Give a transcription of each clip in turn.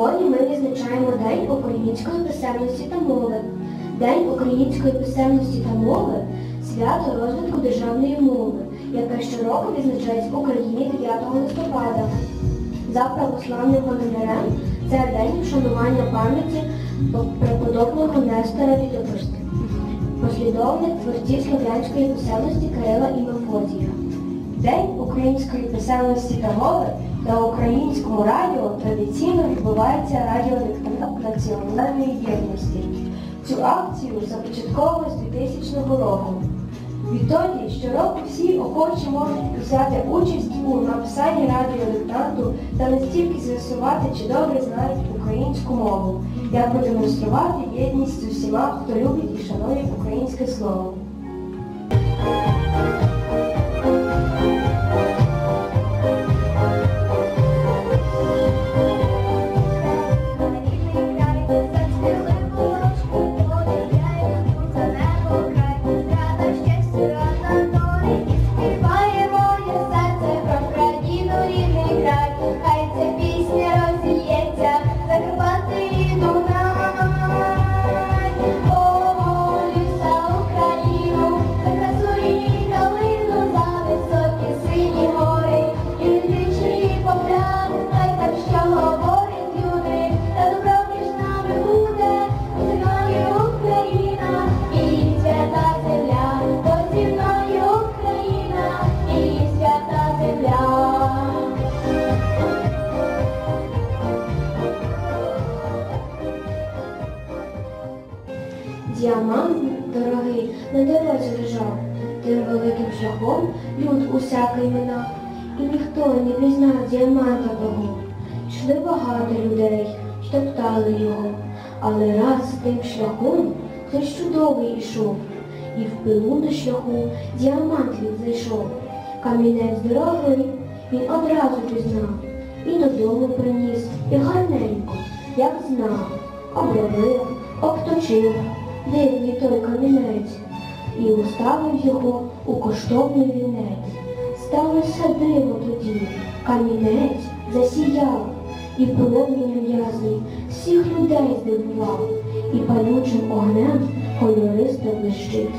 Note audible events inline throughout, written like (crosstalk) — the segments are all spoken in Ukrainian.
Сьогодні ми відзначаємо День української писемності та мови. День української писемності та мови свято розвитку державної мови, яке щороку відзначається в Україні 9 листопада. За православним календарем це день вшанування пам'яті преподобного Нестора Літописця, послідовник творців слов'янської писемності Кирила і Мефодія. День української писемності та мови на українському радіо традиційно відбувається радіодиктант національної єдності. Цю акцію започатковано з 2000 року. Відтоді щороку всі охочі можуть взяти участь у написанні радіодиктанту та не стільки з'ясувати, чи добре знають українську мову, як продемонструвати єдність з усіма, хто любить і шанує українське слово. Шляхом люд усякий минав, і ніхто не пізнав діаманта того. Йшли багато людей, що топтали його, але раз тим шляхом хтось чудовий ішов, і в пилу на шляху діамант він зайшов. Камінець дорогий він одразу пізнав, і додому приніс, і гарненько, як знав, обробив, обточив, дивний той камінець, і уставив його у коштовний вінець. Сталося диво тоді, камінець засіяв, і промінням ясний всіх людей здивував, і палючим огнем кольористо блищить.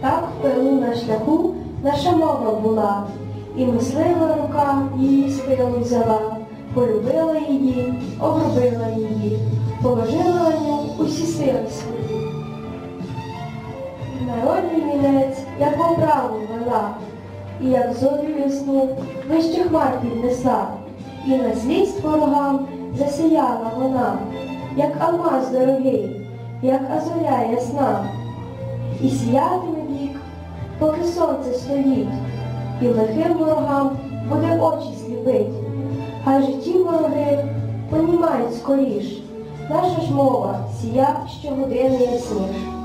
Так в пилу на шляху наша мова була, і мислива рука її з пилу взяла, полюбила її, обробила її, положила ню усі сили свої. Народний вінець, як по праву вела, і як зорю ясну вище хмар піднесла, і на злість ворогам засіяла вона, як алмаз дорогий, як азоря ясна. І сіятиме вік, поки сонце стоїть, і лихим ворогам буде очі сліпить. Хай же ті вороги понімають скоріш, наша ж мова сія щогодини ясніш.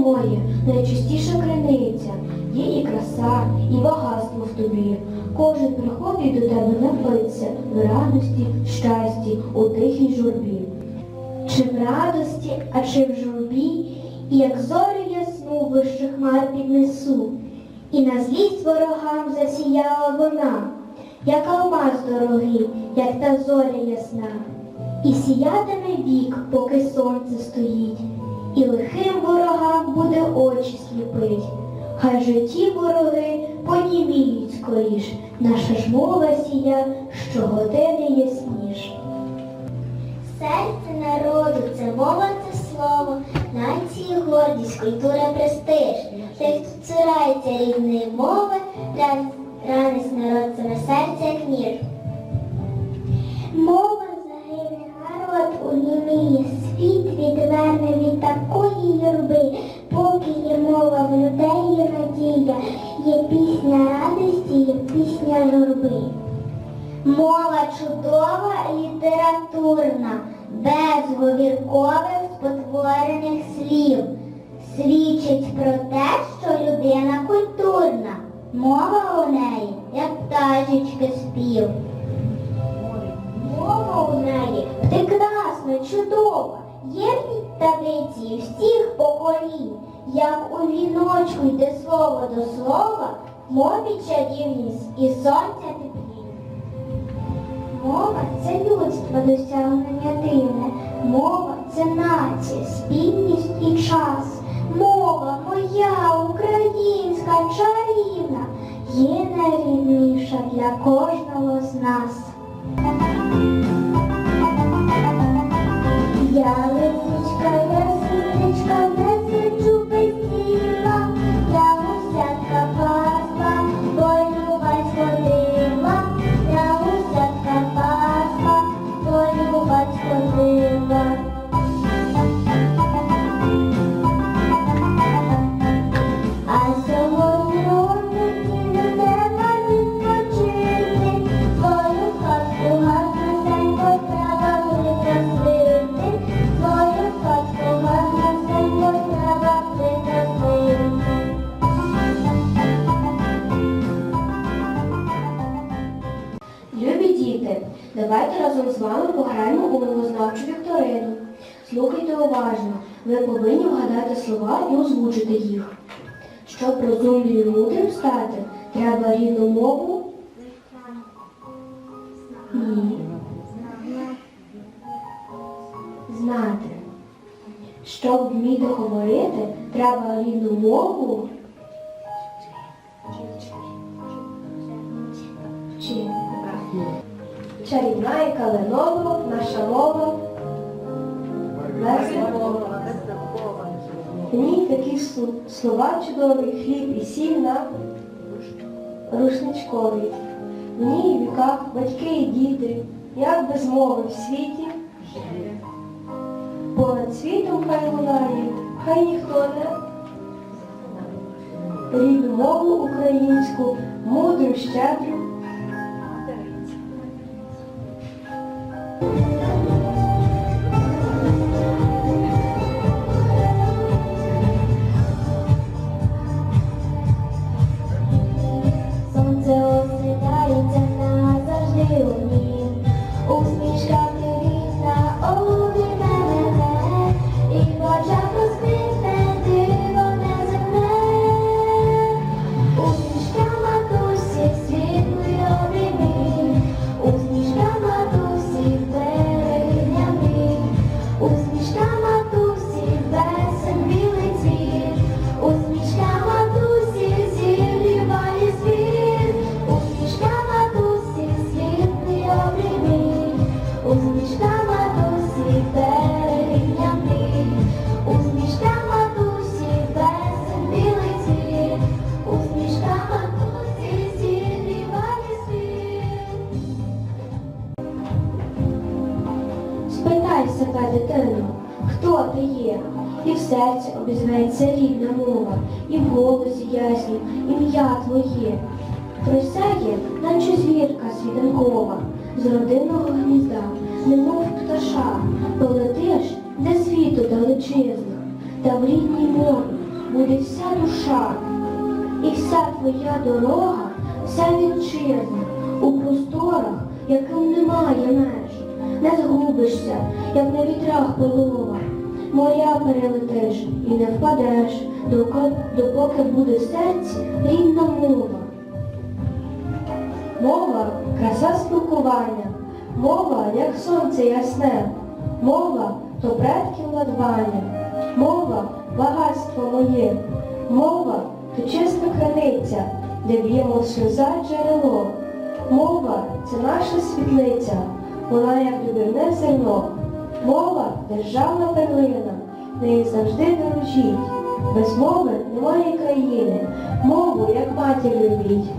Мова моя найчистіша криниця, є і краса, і багатство в тобі. Кожен приходить до тебе напиться в радості, щасті, у тихій журбі. Чи в радості, а чи в журбі, і як зорю ясну вище хмар піднесу, і на злість ворогам засіяла вона, як алмаз дорогий, як та зоря ясна, і сіятиме вік, поки сонце стоїть, і лихим ворогам буде очі сліпить. Хай же ті вороги поніміють скоріш, наша ж мова сія щогодини ясніш. Серце народу це мова, це слово, Нації гордість, культура престиж. Тих, хто цурається рідної мови, ран- ранить народ саме серця як мір. Мова загине, народ уніміє, світ відверне від такої юрби, поки є мова в людей є надія, є пісня радості, є пісня журби. Мова чудова, літературна, без говіркових спотворених слів. Свідчить про те, що людина культурна. Мова у неї, як пташечки спів. Мова у неї прекрасна, чудова, є в ній всіх поколінь, як у віночку йде слово до слова, мові чарівність і сонця теплінь. Мова це людство досягнення дивне, мова це нація, спільність і час. Мова моя українська чарівна, є найрідніша для кожного з нас. Щоб розумним і мудрим стати, треба рідну мову. Ні. Знати. Щоб вміти говорити, треба рідну мову. Вчити. Чарівна і калинова, наша мова. Безмова. В ній такі слова чудові, хліб і сіль на рушничкові. В ній в віках батьки і діти, як без мови в світі. Понад світом хай лунає, хай ніхто не рідну мову українську, мудру, щедру. І в голосі яснім ім'я твоє. Присяє, наче звірка світанкова, з родинного гнізда, немов пташа, полетиш для світу далечизна, та в рідній мові буде вся душа. І вся твоя дорога, вся вітчизна, у просторах, яким немає меж. Не згубишся, як на вітрах полова, моря перелетиш і не впадеш, допоки буде в серці рідна мова. Мова краса спілкування, мова, як сонце ясне, мова то предків надбання, мова багатство моє, мова то чиста криниця, де б'ємо сльоза джерело. Мова це наша світлиця, вона як добірне зерно. Мова державна перлина, нею завжди дорожіть. Без мови немає країни, мову, як матір любіть.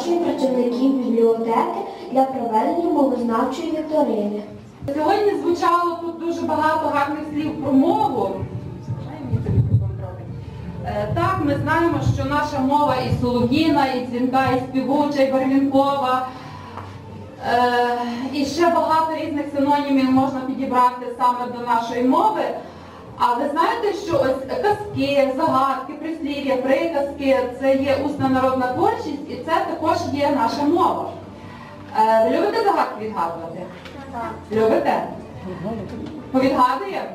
Зараз запрошую працівників бібліотеки для проведення мовознавчої вікторини. Сьогодні звучало тут дуже багато гарних слів про мову. Е, Так, ми знаємо, що наша мова і солов'їна, і дзвінка, і співуча, і барвінкова. Е, І ще багато різних синонімів можна підібрати саме до нашої мови. А ви знаєте, що ось казки, загадки, прислів'я, приказки це є усна народна творчість і це також є наша мова. Е, Ви любите загадки відгадувати? Любите? Повідгадує?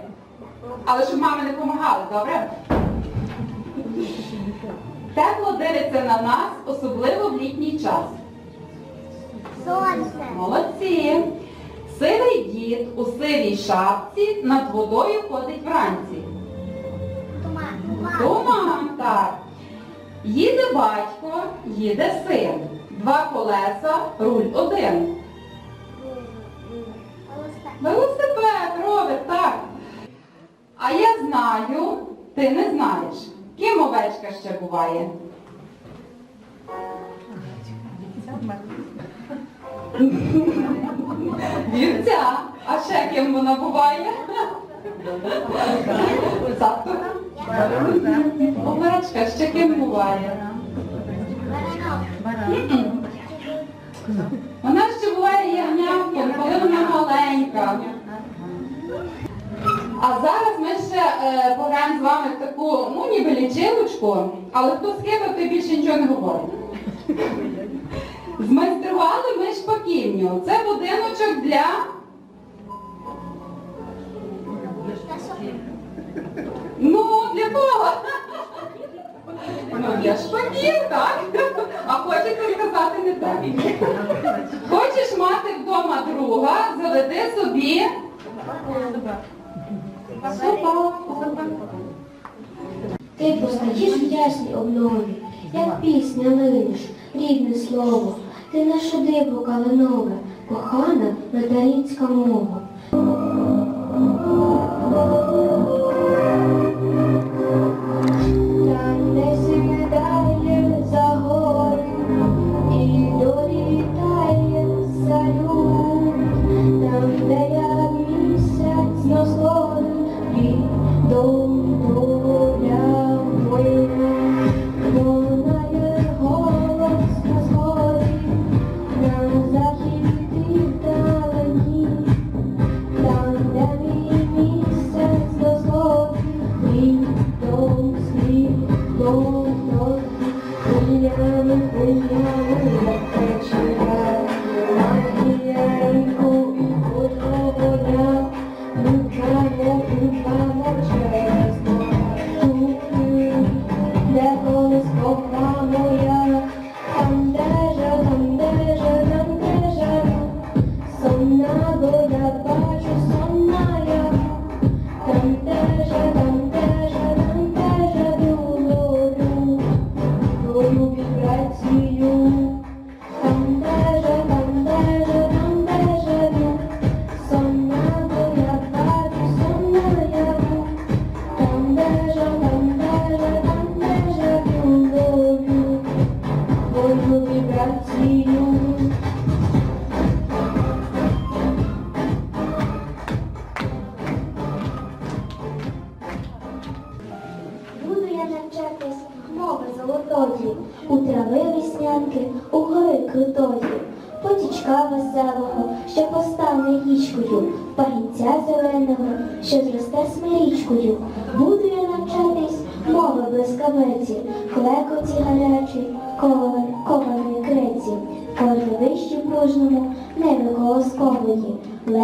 Але щоб мами не допомагали, добре? Тепло дивиться на нас, особливо в літній час. Сонце. Молодці. Сивий дід у сивій шапці над водою ходить вранці. Туман. Туман, так. Їде батько, їде син. Два колеса, руль один. Велосипед, ровер, так. А я знаю, ти не знаєш. Ким овечка ще буває? (laughs) Вівця. А ще ким вона буває? Овечка ще ким буває? Вона ще буває ягнятком, коли вона маленька. А зараз ми ще е, пограємо з вами в таку, ну ніби лічилочку, але хто скидав, той більше нічого не говорить. Змайстрували ми шпаківню. Це будиночок для Ну, для кого? Ну, для шпаків, так? А хочеться сказати не так. Хочеш мати вдома друга, заведи собі. Ти постаєш в ясній обнові, як пісня линеш, рідне слово. Ти наше диво калинове, кохана материнська мова.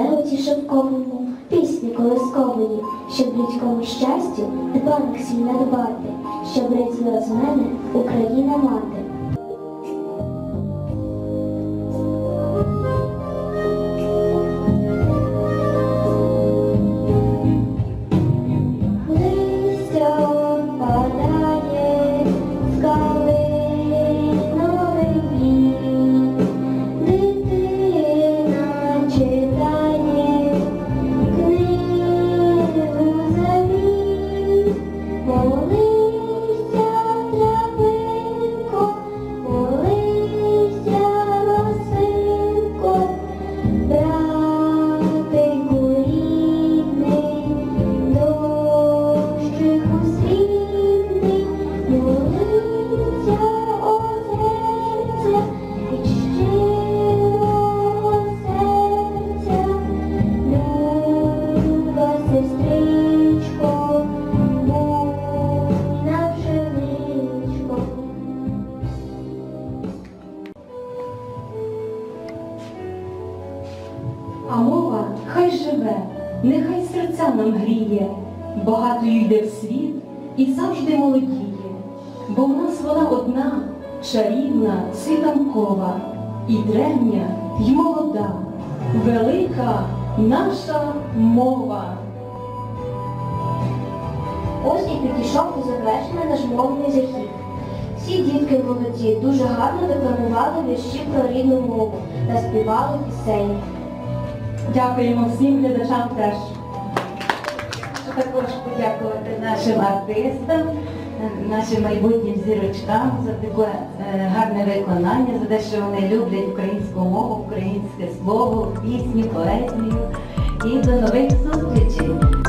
Леоті шовковому, пісні колискової, щоб людському щастю дбанок свій надбати, щоб раділа з мене Україна мати. Багатою йде в світ і завжди молодіє. Бо в нас вона одна, чарівна, світанкова, і древня, й молода, велика наша мова. Ось і підійшов до завершення наш мовний захід. Всі дітки молоді дуже гарно декламували вірші про рідну мову та співали пісень. Дякуємо всім глядачам теж. Хочу також подякувати нашим артистам, нашим майбутнім зірочкам за таке е, гарне виконання, за те, що вони люблять українську мову, українське слово, пісні, поезію. І до нових зустрічей!